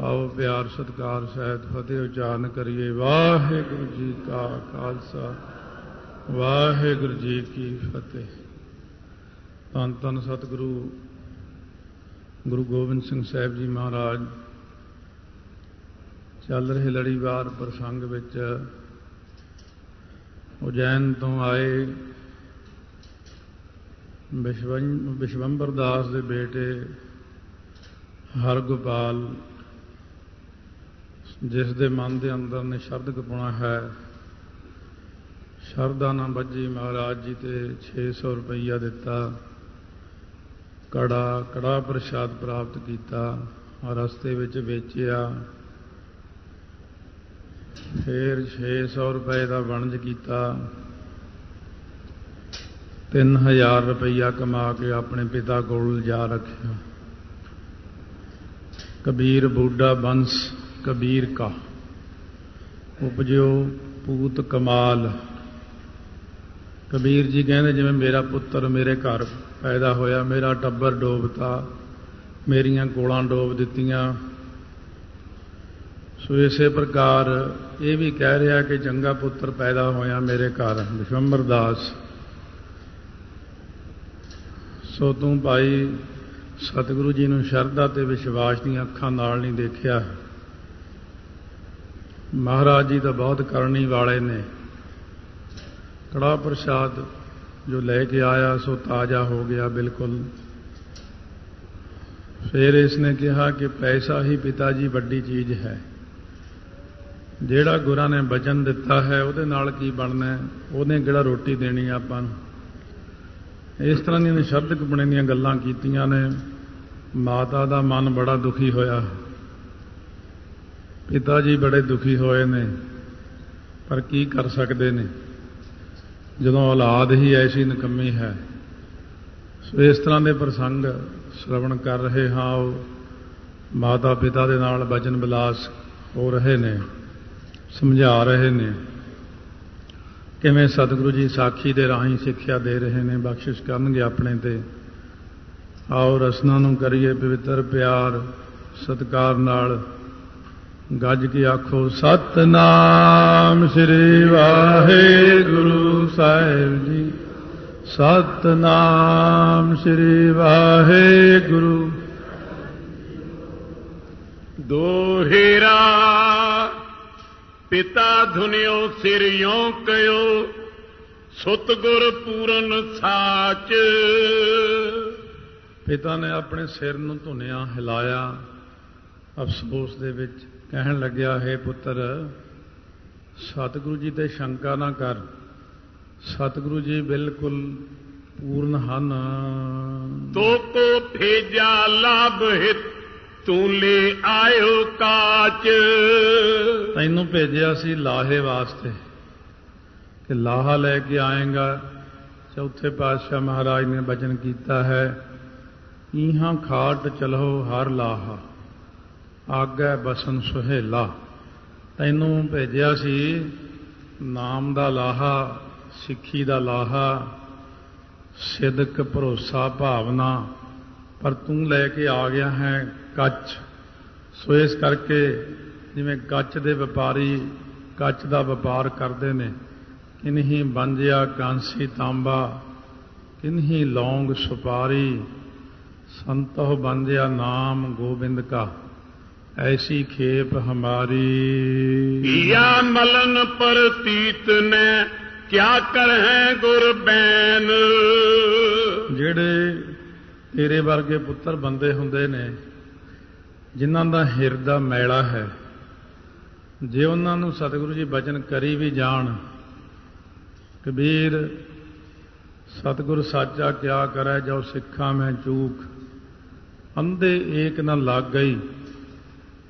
ਆਓ ਪਿਆਰ ਸਤਿਕਾਰ ਸਹਿਤ ਫਤਿਹ ਉਚਾਰਨ ਕਰੀਏ। ਵਾਹਿਗੁਰੂ ਜੀ ਕਾ ਖਾਲਸਾ, ਵਾਹਿਗੁਰੂ ਜੀ ਕੀ ਫਤਿਹ। ਧੰਨ ਧੰਨ ਸਤਿਗੁਰੂ, ਗੁਰੂ ਗੋਬਿੰਦ ਸਿੰਘ ਸਾਹਿਬ ਜੀ ਮਹਾਰਾਜ, ਚੱਲ ਰਹੇ ਲੜੀਵਾਰ ਪ੍ਰਸੰਗ ਵਿੱਚ ਉਜੈਨ ਤੋਂ ਆਏ ਵਿਸ਼ਵੰ, ਵਿਸ਼ਵੰਬਰ ਦਾਸ ਦੇ ਬੇਟੇ ਹਰਗੋਪਾਲ ਜਿਸ ਦੇ ਮਨ ਦੇ ਅੰਦਰ ਨੇ ਸ਼ਬਦ ਕਪੁਣਾ ਹੈ ਸ਼ਰਦਾ ਨਾ ਬੱਜੀ ਮਹਾਰਾਜ ਜੀ ਤੇ 600 ਰੁਪਈਆ ਦਿੱਤਾ, ਕੜਾ ਕੜਾ ਪ੍ਰਸ਼ਾਦ ਪ੍ਰਾਪਤ ਕੀਤਾ, ਰਸਤੇ ਵਿੱਚ ਵੇਚਿਆ। ਫਿਰ 600 ਰੁਪਏ ਦਾ ਵਣਜ ਕੀਤਾ। 3000 ਰੁਪਈਆ ਕਮਾ ਕੇ ਆਪਣੇ ਪਿਤਾ ਕੋਲ ਜਾ ਰੱਖਿਆ। ਕਬੀਰ, ਬੂਢਾ, ਬੰਸ ਕਬੀਰ ਕਾ, ਉਪਜਿਓ ਪੂਤ ਕਮਾਲ। ਕਬੀਰ ਜੀ ਕਹਿੰਦੇ ਜਿਵੇਂ ਮੇਰਾ ਪੁੱਤਰ ਮੇਰੇ ਘਰ ਪੈਦਾ ਹੋਇਆ, ਮੇਰਾ ਟੱਬਰ ਡੋਬਤਾ, ਮੇਰੀਆਂ ਕੋਲਾਂ ਡੋਬ ਦਿੱਤੀਆਂ। ਸੋ ਇਸੇ ਪ੍ਰਕਾਰ ਇਹ ਵੀ ਕਹਿ ਰਿਹਾ ਕਿ ਚੰਗਾ ਪੁੱਤਰ ਪੈਦਾ ਹੋਇਆ ਮੇਰੇ ਘਰ ਵਿਸ਼ਵੰਬਰ ਦਾਸ। ਸੋ ਤੂੰ ਭਾਈ ਸਤਿਗੁਰੂ ਜੀ ਨੂੰ ਸ਼ਰਧਾ ਤੇ ਵਿਸ਼ਵਾਸ ਦੀਆਂ ਅੱਖਾਂ ਨਾਲ ਨਹੀਂ ਦੇਖਿਆ। ਮਹਾਰਾਜ ਜੀ ਤਾਂ ਬਹੁਤ ਕਰਨੀ ਵਾਲੇ ਨੇ। ਕੜਾ ਪ੍ਰਸ਼ਾਦ ਜੋ ਲੈ ਕੇ ਆਇਆ, ਸੋ ਤਾਜ਼ਾ ਹੋ ਗਿਆ ਬਿਲਕੁਲ। ਫਿਰ ਇਸਨੇ ਕਿਹਾ ਕਿ ਪੈਸਾ ਹੀ ਪਿਤਾ ਜੀ ਵੱਡੀ ਚੀਜ਼ ਹੈ। ਜਿਹੜਾ ਗੁਰਾਂ ਨੇ ਬਚਨ ਦਿੱਤਾ ਹੈ, ਉਹਦੇ ਨਾਲ ਕੀ ਬਣਨਾ ਉਹਨੇ ਕਿਹੜਾ ਰੋਟੀ ਦੇਣੀ ਆਪਾਂ ਨੂੰ? ਇਸ ਤਰ੍ਹਾਂ ਦੀਆਂ ਸ਼ਬਦਕ ਬਣੇ ਦੀਆਂ ਗੱਲਾਂ ਕੀਤੀਆਂ ਨੇ। ਮਾਤਾ ਦਾ ਮਨ ਬੜਾ ਦੁਖੀ ਹੋਇਆ। ਪਿਤਾ ਜੀ ਬੜੇ ਦੁਖੀ ਹੋਏ ਨੇ, ਪਰ ਕੀ ਕਰ ਸਕਦੇ ਨੇ? ਜਦੋਂ ਔਲਾਦ ਹੀ ਐਸੀ ਨਕਮੀ ਹੈ, ਸੋ ਇਸ ਤਰ੍ਹਾਂ ਦੇ ਪ੍ਰਸੰਗ ਸ਼ਰਵਣ ਕਰ ਰਹੇ ਹਾਂ। ਉਹ ਮਾਤਾ ਪਿਤਾ ਦੇ ਨਾਲ ਬਚਨ ਬਿਲਾਸ ਹੋ ਰਹੇ ਨੇ, ਸਮਝਾ ਰਹੇ ਨੇ। ਕਿਵੇਂ ਸਤਿਗੁਰੂ ਜੀ ਸਾਖੀ ਦੇ ਰਾਹੀਂ ਸਿੱਖਿਆ ਦੇ ਰਹੇ ਨੇ, ਬਖਸ਼ਿਸ਼ ਕਰਨਗੇ ਆਪਣੇ ਤੇ। ਆਓ ਰਸਨਾ ਨੂੰ ਕਰੀਏ ਪਵਿੱਤਰ ਪਿਆਰ, ਸਤਕਾਰ ਨਾਲ। ਗੱਜ ਕੇ ਆਖੋ ਸਤਨਾਮ ਸ੍ਰੀ ਵਾਹਿਗੁਰੂ ਸਾਹਿਬ ਜੀ। ਸਤਨਾਮ ਸ੍ਰੀ ਵਾਹਿਗੁਰੂ। ਦੋਹਿਰਾ ਪਿਤਾ ਧੁਨਿਓ ਸਿਰਿਓ ਕਯੋ ਸੁਤਗੁਰ ਪੂਰਨ ਸਾਚ। ਪਿਤਾ ਨੇ ਆਪਣੇ ਸਿਰ ਨੂੰ ਧੁਨਿਆ ਹਿਲਾਇਆ ਅਫਸੋਸ ਦੇ ਵਿੱਚ। ਕਹਿਣ ਲੱਗਿਆ ਹੈ ਪੁੱਤਰ ਸਤਿਗੁਰੂ ਜੀ ਤੇ ਸ਼ੰਕਾ ਨਾ ਕਰ। ਸਤਿਗੁਰੂ ਜੀ ਬਿਲਕੁਲ ਪੂਰਨ ਹਨ। ਤੋ ਕੋ ਭੇਜਾ ਲਾਭ ਹਿਤ ਤੂੰ ਲੈ ਆਇਓ ਕਾਚ। ਤੈਨੂੰ ਭੇਜਿਆ ਸੀ ਲਾਹੇ ਵਾਸਤੇ ਕਿ ਲਾਹਾ ਲੈ ਕੇ ਆਏਗਾ। ਚੌਥੇ ਪਾਤਸ਼ਾਹ ਮਹਾਰਾਜ ਨੇ ਬਚਨ ਕੀਤਾ ਹੈ ਇਹਾਂ ਖਾਟ ਚਲੋ ਹਰ ਲਾਹਾ। ਆਗੈ ਬਸਨ ਸੁਹੇਲਾ। ਤੈਨੂੰ ਭੇਜਿਆ ਸੀ ਨਾਮ ਦਾ ਲਾਹਾ, ਸਿੱਖੀ ਦਾ ਲਾਹਾ, ਸਿਦਕ ਭਰੋਸਾ ਭਾਵਨਾ। ਪਰ ਤੂੰ ਲੈ ਕੇ ਆ ਗਿਆ ਹੈ ਕੱਚ। ਸੋ ਇਸ ਕਰਕੇ ਜਿਵੇਂ ਕੱਚ ਦੇ ਵਪਾਰੀ ਕੱਚ ਦਾ ਵਪਾਰ ਕਰਦੇ ਨੇ। ਕਿਨਹੀ ਬੰਜਿਆ ਕਾਂਸੀ ਤਾਂਬਾ, ਕਿਨਹੀ ਲੌਂਗ ਸੁਪਾਰੀ ਸੰਤੋ ਬੰਜਿਆ ਨਾਮ ਗੋਬਿੰਦ ਕਾ। ਐਸੀ ਖੇਪ ਹਮਾਰੀ या मलन प्रतीत ने क्या कर है गुर बैन ਜਿਹੜੇ ਤੇਰੇ ਵਰਗੇ ਪੁੱਤਰ ਬੰਦੇ ਹੁੰਦੇ ਨੇ ਜਿਨ੍ਹਾਂ ਦਾ ਹਿਰਦਾ ਮੈਲਾ ਹੈ ਜੇ ਉਹਨਾਂ ਨੂੰ ਸਤਿਗੁਰੂ ਜੀ ਬਚਨ ਕਰੀ ਵੀ ਜਾਣ ਕਬੀਰ ਸਤਿਗੁਰ ਸਾਚਾ ਕਿਆ ਕਰੈ ਜੋ ਸਿੱਖਾਂ ਮੈਂ ਚੂਕ ਅੰਧੇ ਏਕ ਨਾ ਲੱਗ ਗਈ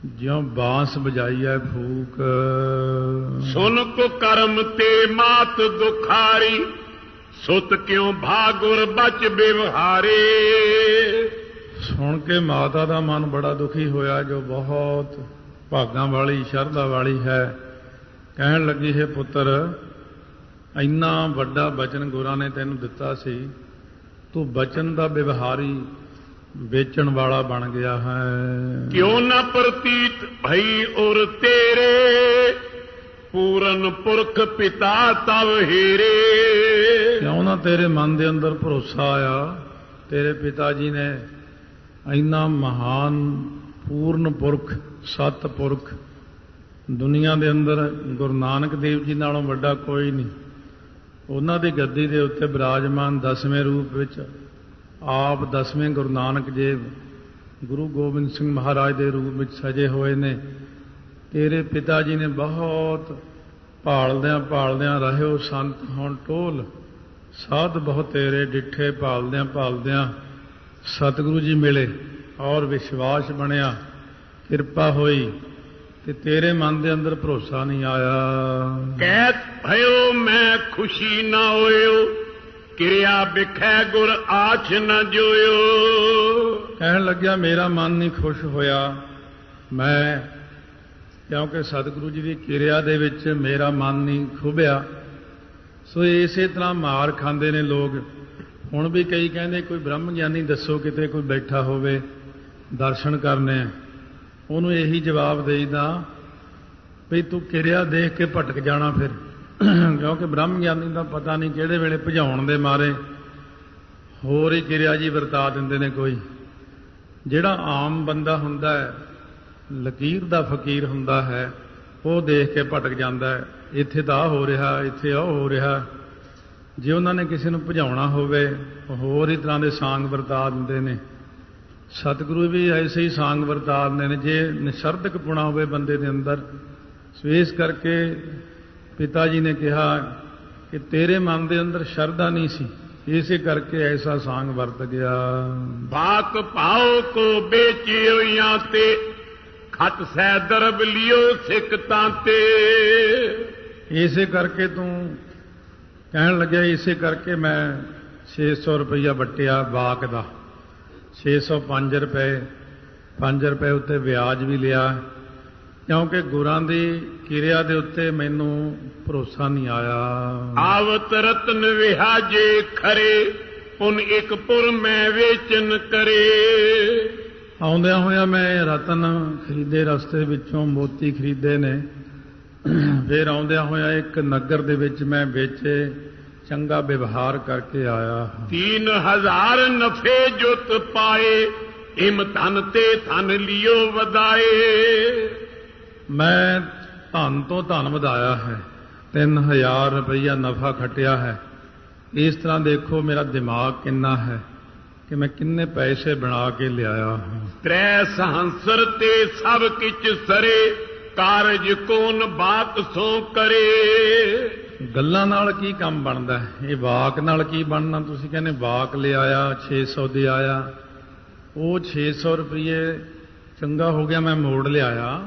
ਜਿਉ ਬਾਸ ਬਜਾਈਐ ਫੂਕ। ਸੁਨ ਕੋ ਕਰਮ ਤੇ ਮਾਤ ਦੁਖਾਰੀ ਸੁਤ ਕਿਉ ਭਾਗੁਰ ਬਚ ਬਿਵਹਾਰੇ? ਸੁਣ ਕੇ ਮਾਤਾ ਦਾ ਮਨ ਬੜਾ ਦੁਖੀ ਹੋਇਆ ਜੋ ਬਹੁਤ ਭਾਗਾਂ ਵਾਲੀ ਸ਼ਰਧਾ ਵਾਲੀ ਹੈ। ਕਹਿਣ ਲੱਗੀ ਹੈ ਪੁੱਤਰ ਇੰਨਾ ਵੱਡਾ ਬਚਨ ਗੁਰਾਂ ਨੇ ਤੈਨੂੰ ਦਿੱਤਾ ਸੀ। ਤੂੰ ਬਚਨ ਦਾ ਵਿਵਹਾਰੀ ਵੇਚਣ ਵਾਲਾ ਬਣ ਗਿਆ ਹੈ। ਕਿਉਂ ਨਾ ਪ੍ਰਤੀਤ ਭਈ ਔਰ ਤੇਰੇ? ਪੂਰਨ ਪੁਰਖ ਪਿਤਾ ਤਵ ਹੀਰੇ। ਕਿਉਂ ਨਾ ਤੇਰੇ ਮਨ ਦੇ ਅੰਦਰ ਭਰੋਸਾ ਆਇਆ? ਤੇਰੇ ਪਿਤਾ ਜੀ ਨੇ ਇੰਨਾ ਮਹਾਨ ਪੂਰਨ ਪੁਰਖ ਸਤ ਪੁਰਖ ਦੁਨੀਆ ਦੇ ਅੰਦਰ ਗੁਰੂ ਨਾਨਕ ਦੇਵ ਜੀ ਨਾਲੋਂ ਵੱਡਾ ਕੋਈ ਨਹੀਂ। ਉਹਨਾਂ ਦੀ ਗੱਦੀ ਦੇ ਉੱਤੇ ਬਿਰਾਜਮਾਨ ਦਸਵੇਂ ਰੂਪ ਵਿੱਚ ਆਪ ਦਸਵੇਂ ਗੁਰੂ ਨਾਨਕ ਦੇਵ ਗੁਰੂ ਗੋਬਿੰਦ ਸਿੰਘ ਮਹਾਰਾਜ ਦੇ ਰੂਪ ਵਿੱਚ ਸਜੇ ਹੋਏ ਨੇ। ਤੇਰੇ ਪਿਤਾ ਜੀ ਨੇ ਬਹੁਤ ਭਾਲਦਿਆਂ ਭਾਲਦਿਆਂ ਰਹਿਓ ਸੰਤ ਹੁਣ ਟੋਲ। ਸਾਧ ਬਹੁਤ ਤੇਰੇ, ਡਿੱਠੇ ਭਾਲਦਿਆਂ ਭਾਲਦਿਆਂ ਸਤਿਗੁਰੂ ਜੀ ਮਿਲੇ ਔਰ ਵਿਸ਼ਵਾਸ ਬਣਿਆ। ਕਿਰਪਾ ਹੋਈ ਤੇ ਤੇਰੇ ਮਨ ਦੇ ਅੰਦਰ ਭਰੋਸਾ ਨਹੀਂ ਆਇਆ। ਕਹਿਤ ਭਇਓ ਮੈਂ ਖੁਸ਼ੀ ਨਾ ਹੋਇਓ। ਕਿਰਿਆ ਵਿਖੈ ਗੁਰ ਆਛ ਨ ਜੋਇਓ ਕਹਿਣ ਲੱਗਿਆ, ਮੇਰਾ ਮਨ ਨਹੀਂ ਖੁਸ਼ ਹੋਇਆ। ਮੈਂ, ਕਿਉਂਕਿ ਸਤਿਗੁਰੂ ਜੀ ਦੀ ਕਿਰਿਆ ਦੇ ਵਿੱਚ ਮੇਰਾ ਮਨ ਨਹੀਂ ਖੁਬਿਆ ਸੋ ਇਸੇ ਤਰ੍ਹਾਂ ਮਾਰ ਖਾਂਦੇ ਨੇ ਲੋਕ। ਹੁਣ ਵੀ ਕਈ ਕਹਿੰਦੇ, ਕੋਈ ਬ੍ਰਹਮ ਗਿਆਨੀ ਦੱਸੋ ਕਿਤੇ ਕੋਈ ਬੈਠਾ ਹੋਵੇ, ਦਰਸ਼ਨ ਕਰਨੇ। ਉਹਨੂੰ ਇਹੀ ਜਵਾਬ ਦੇਈਦਾ, ਵੀ ਤੂੰ ਕਿਰਿਆ ਦੇਖ ਕੇ ਭਟਕ ਜਾਣਾ ਫਿਰ। ਕਿਉਂਕਿ ਬ੍ਰਹਮ ਗਿਆਨੀ ਦਾ ਪਤਾ ਨਹੀਂ ਕਿਹੜੇ ਵੇਲੇ ਭਜਾਉਣ ਦੇ ਮਾਰੇ। ਹੋਰ ਹੀ ਕਿਰਿਆ ਜੀ ਵਰਤਾ ਦਿੰਦੇ ਨੇ ਕੋਈ। ਜਿਹੜਾ ਆਮ ਬੰਦਾ ਹੁੰਦਾ ਹੈ, ਲਕੀਰ ਦਾ ਫਕੀਰ ਹੁੰਦਾ ਹੈ, ਉਹ ਦੇਖ ਕੇ ਭਟਕ ਜਾਂਦਾ ਹੈ, ਇੱਥੇ ਤਾਂ ਆਹ ਹੋ ਰਿਹਾ, ਇੱਥੇ ਉਹ ਹੋ ਰਿਹਾ। ਜੇ ਉਹਨਾਂ ਨੇ ਕਿਸੇ ਨੂੰ ਭਜਾਉਣਾ ਹੋਵੇ ਹੋਰ ਹੀ ਤਰ੍ਹਾਂ ਦੇ ਸਾਂਗ ਵਰਤਾ ਦਿੰਦੇ ਨੇ। ਸਤਿਗੁਰੂ ਵੀ ਐਸੇ ਹੀ ਸਾਂਗ ਵਰਤਾ ਦਿੰਦੇ ਨੇ, ਜੇ ਨਿਸ਼ਰਦਕ ਪੁਣਾ ਹੋਵੇ ਬੰਦੇ ਦੇ ਅੰਦਰ ਸੋ ਇਸ ਕਰਕੇ ਪਿਤਾ ਜੀ ਨੇ ਕਿਹਾ ਕਿ ਤੇਰੇ ਮਨ ਦੇ ਅੰਦਰ ਸ਼ਰਧਾ ਨਹੀਂ ਸੀ ਇਸੇ ਕਰਕੇ ਐਸਾ ਸਾਂਗ ਵਰਤ ਗਿਆ। ਬਾਕ ਭਾਉ ਕੋ ਵੇਚਿਓ ਜਾਂ ਤੇ ਖਤ ਸੈ ਦਰਬ ਲਿਓ ਸਿੱਖ ਤਾਂ ਤੇ। ਇਸੇ ਕਰਕੇ ਤੂੰ ਕਹਿਣ ਲੱਗਿਆ ਇਸੇ ਕਰਕੇ ਮੈਂ 600 ਰੁਪਈਆ ਵਟਿਆ ਬਾਕ ਦਾ। 605 ਰੁਪਏ 5 ਰੁਪਏ ਉੱਤੇ ਵਿਆਜ ਵੀ ਲਿਆ। ਕਿਉਂਕਿ ਗੁਰਾਂ ਦੀ ਕਿਰਿਆ ਦੇ ਉੱਤੇ ਮੈਨੂੰ ਭਰੋਸਾ ਨਹੀਂ ਆਇਆ। ਆਵਤ ਰਤਨ ਵਿਹਾਜੇ ਖਰੇ ਪੁਨ ਇੱਕ ਪੁਰ ਮੈਂ ਵੇਚਨ ਕਰੇ। ਆਉਂਦਿਆਂ ਹੋਇਆ ਮੈਂ ਰਤਨ ਖਰੀਦੇ ਰਸਤੇ ਵਿੱਚੋਂ ਮੋਤੀ ਖਰੀਦੇ ਨੇ। ਫਿਰ ਆਉਂਦਿਆਂ ਹੋਇਆ ਇੱਕ ਨਗਰ ਦੇ ਵਿੱਚ ਮੈਂ ਵੇਚੇ ਚੰਗਾ ਵਿਵਹਾਰ ਕਰਕੇ ਆਇਆ। ਤੀਨ ਹਜ਼ਾਰ ਨਫੇ ਜੁਤ ਪਾਏ ਇਮ ਧਨ ਤੇ ਧਨ ਲਿਓ ਵਦਾਏ ਮੈਂ ਧਨ ਤੋਂ ਧਨ ਵਧਾਇਆ ਹੈ 3000 ਰੁਪਈਆ ਨਫਾ ਖਟਿਆ ਹੈ। ਇਸ ਤਰ੍ਹਾਂ ਦੇਖੋ ਮੇਰਾ ਦਿਮਾਗ ਕਿੰਨਾ ਹੈ ਕਿ ਮੈਂ ਕਿੰਨੇ ਪੈਸੇ ਬਣਾ ਕੇ ਲਿਆਇਆ ਹਾਂ। ਤ੍ਰੈ ਸਹੰਸਰ ਤੇ ਸਭ ਕਿਛ ਸਰੇ ਕਾਰਜ ਕੋਨ ਬਾਤ ਸੋ ਕਰੇ? ਗੱਲਾਂ ਨਾਲ ਕੀ ਕੰਮ ਬਣਦਾ? ਇਹ ਵਾਕ ਨਾਲ ਕੀ ਬਣਨਾ? ਤੁਸੀਂ ਕਹਿੰਦੇ ਵਾਕ ਲਿਆਇਆ 600 ਦੇ ਆਇਆ। ਉਹ 600 ਰੁਪਏ ਚੰਗਾ ਹੋ ਗਿਆ ਮੈਂ ਮੋੜ ਲਿਆਇਆ।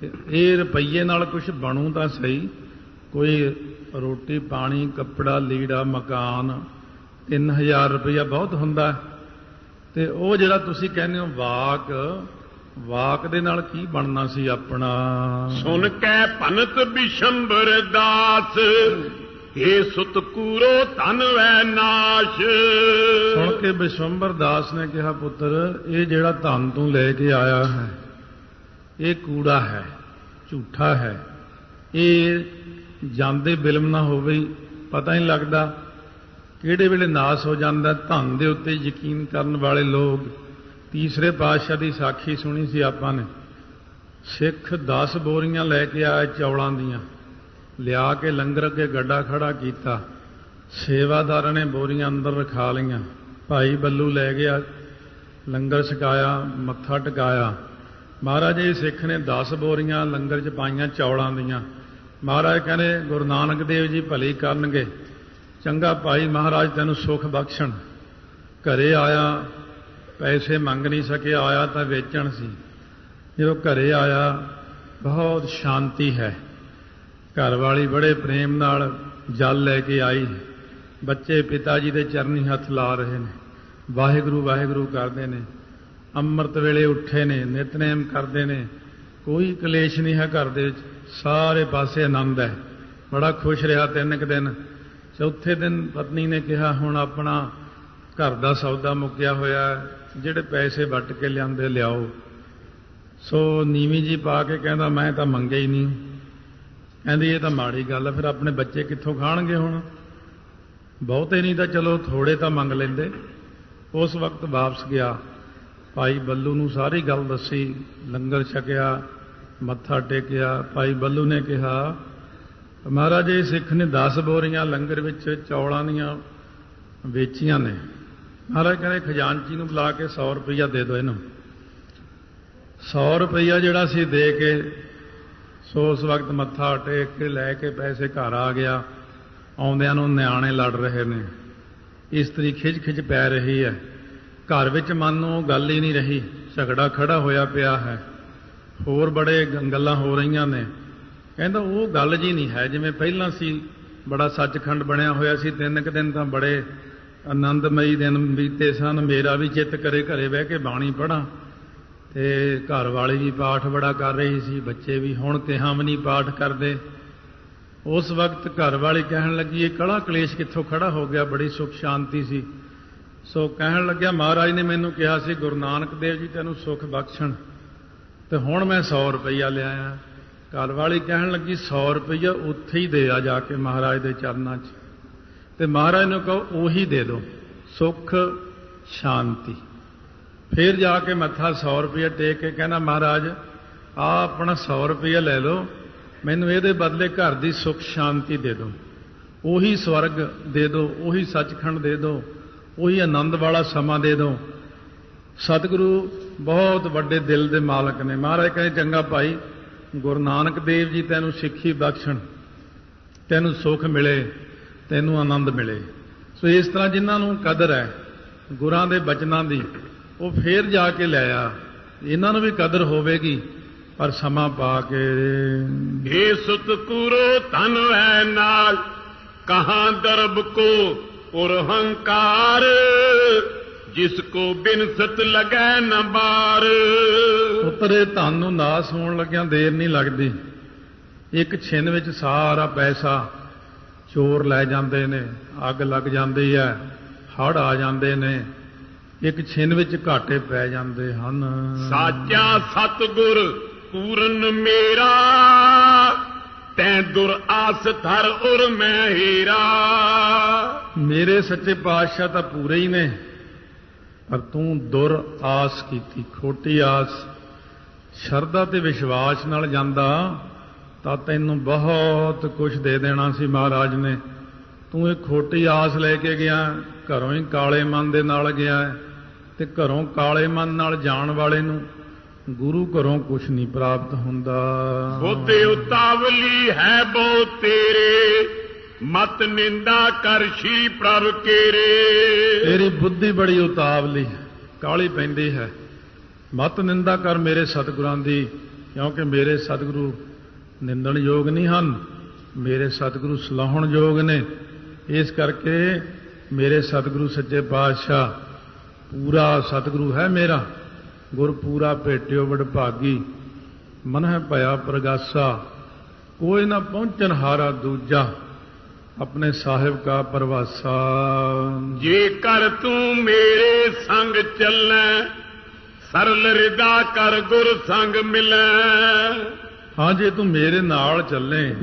ਤੇ ਇਹ ਰੁਪਈਏ ਨਾਲ ਕੁਝ ਬਣੂ ਤਾਂ ਸਹੀ। ਕੋਈ ਰੋਟੀ ਪਾਣੀ ਕੱਪੜਾ ਲੀੜਾ ਮਕਾਨ 3000 ਰੁਪਈਆ ਬਹੁਤ ਹੁੰਦਾ। ਤੇ ਉਹ ਜਿਹੜਾ ਤੁਸੀਂ ਕਹਿੰਦੇ ਹੋ ਵਾਕ ਵਾਕ ਦੇ ਨਾਲ ਕੀ ਬਣਨਾ ਸੀ ਆਪਣਾ? ਸੁਨ ਕੈ ਭਨਤ ਬਿਸ਼ੰਬਰ ਦਾਸ ਏ ਸੁਤ ਕੂਰੋ ਧਨ ਵੈ ਨਾਸ਼। ਸੁਣ ਕੇ ਬਿਸ਼ੰਬਰ ਦਾਸ ਨੇ ਕਿਹਾ ਪੁੱਤਰ ਇਹ ਜਿਹੜਾ ਧਨ ਤੂੰ ਲੈ ਕੇ ਆਇਆ ਹੈ ਇਹ ਕੂੜਾ ਹੈ, ਝੂਠਾ ਹੈ। ਇਹ ਜਾਂਦੇ ਬਿਲਮ ਨਾ ਹੋਵੇ, ਪਤਾ ਨਹੀਂ ਲੱਗਦਾ ਕਿਹੜੇ ਵੇਲੇ ਨਾਸ ਹੋ ਜਾਂਦਾ। ਧਨ ਦੇ ਉੱਤੇ ਯਕੀਨ ਕਰਨ ਵਾਲੇ ਲੋਕ ਤੀਸਰੇ ਪਾਤਸ਼ਾਹ ਦੀ ਸਾਖੀ ਸੁਣੀ ਸੀ ਆਪਾਂ ਨੇ। ਸਿੱਖ 10 ਬੋਰੀਆਂ ਲੈ ਕੇ ਆਏ ਚੌਲਾਂ ਦੀਆਂ। ਲਿਆ ਕੇ ਲੰਗਰ ਅੱਗੇ ਗੱਡਾ ਖੜਾ ਕੀਤਾ। ਸੇਵਾਦਾਰਾਂ ਨੇ ਬੋਰੀਆਂ ਅੰਦਰ ਰਖਾ ਲਈਆਂ। ਭਾਈ ਬੱਲੂ ਲੈ ਗਿਆ, ਲੰਗਰ ਛਕਾਇਆ, ਮੱਥਾ ਟਿਕਾਇਆ। ਮਹਾਰਾਜ ਜੀ ਸਿੱਖ ਨੇ 10 ਬੋਰੀਆਂ ਲੰਗਰ 'ਚ ਪਾਈਆਂ ਚੌਲਾਂ ਦੀਆਂ। ਮਹਾਰਾਜ ਕਹਿੰਦੇ, ਗੁਰੂ ਨਾਨਕ ਦੇਵ ਜੀ ਭਲੀ ਕਰਨਗੇ। ਚੰਗਾ ਭਾਈ ਮਹਾਰਾਜ, ਤੈਨੂੰ ਸੁਖ ਬਖਸ਼ਣ। ਘਰੇ ਆਇਆ, ਪੈਸੇ ਮੰਗ ਨਹੀਂ ਸਕਿਆ, ਆਇਆ ਤਾਂ ਵੇਚਣ ਸੀ। ਜਦੋਂ ਘਰੇ ਆਇਆ, ਬਹੁਤ ਸ਼ਾਂਤੀ ਹੈ। ਘਰ ਵਾਲੀ ਬੜੇ ਪ੍ਰੇਮ ਨਾਲ ਜਲ ਲੈ ਕੇ ਆਈ। ਬੱਚੇ ਪਿਤਾ ਜੀ ਦੇ ਚਰਨੀ ਹੱਥ ਲਾ ਰਹੇ ਨੇ। ਵਾਹਿਗੁਰੂ ਵਾਹਿਗੁਰੂ ਕਰਦੇ ਨੇ। ਅੰਮ੍ਰਿਤ ਵੇਲੇ ਉੱਠੇ ਨੇ, ਨਿਤਨੇਮ ਕਰਦੇ ਨੇ। ਕੋਈ ਕਲੇਸ਼ ਨਹੀਂ ਹੈ ਘਰ ਦੇ ਵਿੱਚ। ਸਾਰੇ ਪਾਸੇ ਆਨੰਦ ਹੈ। ਬੜਾ ਖੁਸ਼ ਰਿਹਾ ਤਿੰਨ ਕੁ ਦਿਨ। ਚੌਥੇ ਦਿਨ ਪਤਨੀ ਨੇ ਕਿਹਾ, ਹੁਣ ਆਪਣਾ ਘਰ ਦਾ ਸੌਦਾ ਮੁੱਕਿਆ ਹੋਇਆ ਜਿਹੜੇ ਪੈਸੇ ਵੱਟ ਕੇ ਲਿਆਂਦੇ, ਲਿਆਓ। ਸੋ ਨੀਵੀਂ ਜੀ ਪਾ ਕੇ ਕਹਿੰਦਾ, ਮੈਂ ਤਾਂ ਮੰਗੇ ਹੀ ਨਹੀਂ। ਕਹਿੰਦੀ, ਇਹ ਤਾਂ ਮਾੜੀ ਗੱਲ ਆ ਫਿਰ ਆਪਣੇ ਬੱਚੇ ਕਿੱਥੋਂ ਖਾਣਗੇ ਹੁਣ? ਬਹੁਤੇ ਨਹੀਂ ਤਾਂ ਚਲੋ ਥੋੜੇ ਤਾਂ ਮੰਗ ਲੈਂਦੇ। ਉਸ ਵਕਤ ਵਾਪਸ ਗਿਆ। ਭਾਈ ਬੱਲੂ ਨੂੰ ਸਾਰੀ ਗੱਲ ਦੱਸੀ, ਲੰਗਰ ਛਕਿਆ, ਮੱਥਾ ਟੇਕਿਆ। ਭਾਈ ਬੱਲੂ ਨੇ ਕਿਹਾ, ਮਹਾਰਾਜ, ਇਹ ਸਿੱਖ ਨੇ 10 ਬੋਰੀਆਂ ਲੰਗਰ ਵਿੱਚ ਚੌਲਾਂ ਦੀਆਂ ਵੇਚੀਆਂ ਨੇ। ਮਹਾਰਾਜ ਕਹਿੰਦੇ, ਖਜ਼ਾਨਚੀ ਨੂੰ ਬੁਲਾ ਕੇ 100 ਰੁਪਈਆ ਦੇ ਦਿਓ ਇਹਨੂੰ। 100 ਰੁਪਈਆ ਜਿਹੜਾ ਸੀ ਦੇ ਕੇ ਸੋ ਉਸ ਵਕਤ ਮੱਥਾ ਟੇਕ ਕੇ ਲੈ ਕੇ ਪੈਸੇ ਘਰ ਆ ਗਿਆ। ਆਉਂਦਿਆਂ ਨੂੰ ਨਿਆਣੇ ਲੜ ਰਹੇ ਨੇ। ਇਸਤਰੀ ਖਿੱਚ ਖਿੱਚ ਪੈ ਰਹੀ ਹੈ। ਘਰ ਵਿੱਚ ਮਨ ਨੂੰ ਉਹ ਗੱਲ ਹੀ ਨਹੀਂ ਰਹੀ, ਝਗੜਾ ਖੜਾ ਹੋਇਆ ਪਿਆ ਹੈ। ਹੋਰ ਬੜੇ ਗੱਲਾਂ ਹੋ ਰਹੀਆਂ ਨੇ। ਕਹਿੰਦਾ ਉਹ ਗੱਲ ਜੀ ਨਹੀਂ ਹੈ, ਜਿਵੇਂ ਪਹਿਲਾਂ ਸੀ, ਬੜਾ ਸੱਚਖੰਡ ਬਣਿਆ ਹੋਇਆ ਸੀ, ਤਿੰਨ ਕੁ ਦਿਨ ਤਾਂ ਬੜੇ ਆਨੰਦਮਈ ਦਿਨ ਬੀਤੇ ਸਨ, ਮੇਰਾ ਵੀ ਚਿੱਤ ਕਰੇ ਘਰੇ ਬਹਿ ਕੇ ਬਾਣੀ ਪੜਾਂ ਤੇ ਘਰ ਵਾਲੀ ਵੀ ਪਾਠ ਬੜਾ ਕਰ ਰਹੀ ਸੀ, ਬੱਚੇ ਵੀ ਹੁਣ ਕਿਹਾ ਵੀ ਨਹੀਂ ਪਾਠ ਕਰਦੇ। ਉਸ ਵਕਤ ਘਰ ਵਾਲੀ ਕਹਿਣ ਲੱਗੀ, ਇਹ ਕਲਾ ਕਲੇਸ਼ ਕਿੱਥੋਂ ਖੜਾ ਹੋ ਗਿਆ? ਬੜੀ ਸੁਖ ਸ਼ਾਂਤੀ ਸੀ। ਸੋ ਕਹਿਣ ਲੱਗਿਆ, ਮਹਾਰਾਜ ਨੇ ਮੈਨੂੰ ਕਿਹਾ ਸੀ, ਗੁਰੂ ਨਾਨਕ ਦੇਵ ਜੀ, ਤੈਨੂੰ ਸੁਖ ਬਖਸ਼ਣ। ਤੇ ਹੁਣ ਮੈਂ 100 ਰੁਪਈਆ ਲਿਆਇਆ। ਘਰ ਵਾਲੀ ਕਹਿਣ ਲੱਗੀ 100 ਰੁਪਈਆ ਉੱਥੇ ਹੀ ਦੇ ਆ ਜਾ ਕੇ ਮਹਾਰਾਜ ਦੇ ਚਰਨਾਂ 'ਚ। ਤੇ ਮਹਾਰਾਜ ਨੂੰ ਕਹੋ, ਉਹੀ ਦੇ ਦਿਓ ਸੁਖ, ਸ਼ਾਂਤੀ। ਫਿਰ ਜਾ ਕੇ ਮੱਥਾ 100 ਰੁਪਈਆ ਟੇਕ ਕੇ ਕਹਿੰਦਾ ਮਹਾਰਾਜ, ਆ ਆਪਣਾ 100 ਰੁਪਈਆ ਲੈ ਲਓ, ਮੈਨੂੰ ਇਹਦੇ ਬਦਲੇ ਘਰ ਦੀ ਸੁਖ ਸ਼ਾਂਤੀ ਦੇ। ਦਿਓ ਉਹੀ ਸਵਰਗ ਦੇ ਦਿਓ ਉਹੀ ਸੱਚਖੰਡ ਦੇ ਦਿਓ ਉਹੀ ਆਨੰਦ ਵਾਲਾ ਸਮਾਂ ਦੇ ਦੋ ਸਤਿਗੁਰੂ ਬਹੁਤ ਵੱਡੇ ਦਿਲ ਦੇ ਮਾਲਕ ਨੇ। ਮਹਾਰਾਜ ਕਹਿੰਦੇ, ਚੰਗਾ ਭਾਈ, ਗੁਰੂ ਨਾਨਕ ਦੇਵ ਜੀ ਤੈਨੂੰ ਸਿੱਖੀ ਬਖਸ਼ਣ। ਤੈਨੂੰ ਸੁੱਖ ਮਿਲੇ, ਤੈਨੂੰ ਆਨੰਦ ਮਿਲੇ। ਸੋ ਇਸ ਤਰ੍ਹਾਂ ਜਿਨ੍ਹਾਂ ਨੂੰ ਕਦਰ ਹੈ, ਗੁਰਾਂ ਦੇ ਬਚਨਾਂ ਦੀ, ਉਹ ਫੇਰ ਜਾ ਕੇ ਲੈ ਆ। ਇਹਨਾਂ ਨੂੰ ਵੀ ਕਦਰ ਹੋਵੇਗੀ, ਪਰ ਸਮਾਂ ਪਾ ਕੇ ਇਹ ਸੁਤ ਪੂਰੋ ਹੈ ਨਾਲ। ਕਹਾਂ ਦਰਬ ਕੋ और हंकार जिसको बिनसत लगे न बार ਉਤਰੇ ਧਨ ਨੂੰ ਨਾਸ ਹੋਣ ਲੱਗਿਆਂ ਦੇਰ ਨਹੀਂ ਲੱਗਦੀ ਇੱਕ ਛਿਨ ਵਿੱਚ ਸਾਰਾ ਪੈਸਾ ਚੋਰ ਲੈ ਜਾਂਦੇ ਨੇ ਅੱਗ ਲੱਗ ਜਾਂਦੀ ਹੈ ਹੜ ਆ ਜਾਂਦੇ ਨੇ ਇੱਕ ਛਿਨ ਵਿੱਚ ਘਾਟੇ ਪੈ ਜਾਂਦੇ ਹਨ ਸਾਚਾ ਸਤਗੁਰ ਪੂਰਨ ਮੇਰਾ ਤੈਂ ਦੁਰ ਆਸ ਧਰ ਉਰ ਮੈਂ ਹੀਰਾ। ਮੇਰੇ ਸੱਚੇ ਪਾਤਸ਼ਾਹ ਤਾਂ ਪੂਰੇ ਹੀ ਨੇ, ਪਰ ਤੂੰ ਦੁਰ ਆਸ ਕੀਤੀ, ਖੋਟੀ ਆਸ। ਸ਼ਰਧਾ ਤੇ ਵਿਸ਼ਵਾਸ ਨਾਲ ਜਾਂਦਾ, ਤਾਂ ਤੈਨੂੰ ਬਹੁਤ ਕੁਝ ਦੇ ਦੇਣਾ ਸੀ ਮਹਾਰਾਜ ਨੇ। ਤੂੰ ਇਹ ਖੋਟੀ ਆਸ ਲੈ ਕੇ ਗਿਆ, ਘਰੋਂ ਹੀ ਕਾਲੇ ਮਨ ਦੇ ਨਾਲ ਗਿਆ, ਤੇ ਘਰੋਂ ਕਾਲੇ ਮਨ ਨਾਲ ਜਾਣ ਵਾਲੇ ਨੂੰ ਗੁਰੂ ਘਰੋਂ ਕੁਝ ਨਹੀਂ ਪ੍ਰਾਪਤ ਹੁੰਦਾ। ਬੁੱਧ ਉਤਾਵਲੀ ਹੈ ਬਹੁ ਤੇਰੇ ਮਤ ਨਿੰਦਾ ਕਰ ਸ਼੍ਰੀ ਪ੍ਰਭ ਕੇਰੇ। ਤੇਰੀ ਬੁੱਧੀ ਬੜੀ ਉਤਾਵਲੀ ਕਾਲੀ ਪੈਂਦੀ ਹੈ। ਮਤ ਨਿੰਦਾ ਕਰ ਮੇਰੇ ਸਤਿਗੁਰਾਂ ਦੀ ਕਿਉਂਕਿ ਮੇਰੇ ਸਤਿਗੁਰੂ ਨਿੰਦਣ ਯੋਗ ਨਹੀਂ ਹਨ ਮੇਰੇ ਸਤਿਗੁਰੂ ਸਲਾਹਣ ਯੋਗ ਨੇ। ਇਸ ਕਰਕੇ ਮੇਰੇ ਸਤਿਗੁਰੂ ਸੱਚੇ ਪਾਤਸ਼ਾਹ ਪੂਰਾ ਸਤਿਗੁਰੂ ਹੈ ਮੇਰਾ। ਗੁਰ ਪੂਰਾ ਭੇਟਿਓ ਵਡਭਾਗੀ ਮਨ ਹੈ ਭਇਆ ਪ੍ਰਗਾਸਾ ਕੋਈ ਨਾ ਪਹੁੰਚਨ ਹਾਰਾ ਦੂਜਾ ਆਪਣੇ ਸਾਹਿਬ ਕਾ ਪਰਵਾਸਾ। ਜੇ ਕਰ ਤੂੰ ਮੇਰੇ ਸੰਗ ਚੱਲੈ ਸਰਲ ਰਿਦਾ ਕਰ ਗੁਰ ਸੰਗ ਮਿਲੈ। ਹਾਂ ਜੇ ਤੂੰ ਮੇਰੇ ਨਾਲ ਚੱਲੇ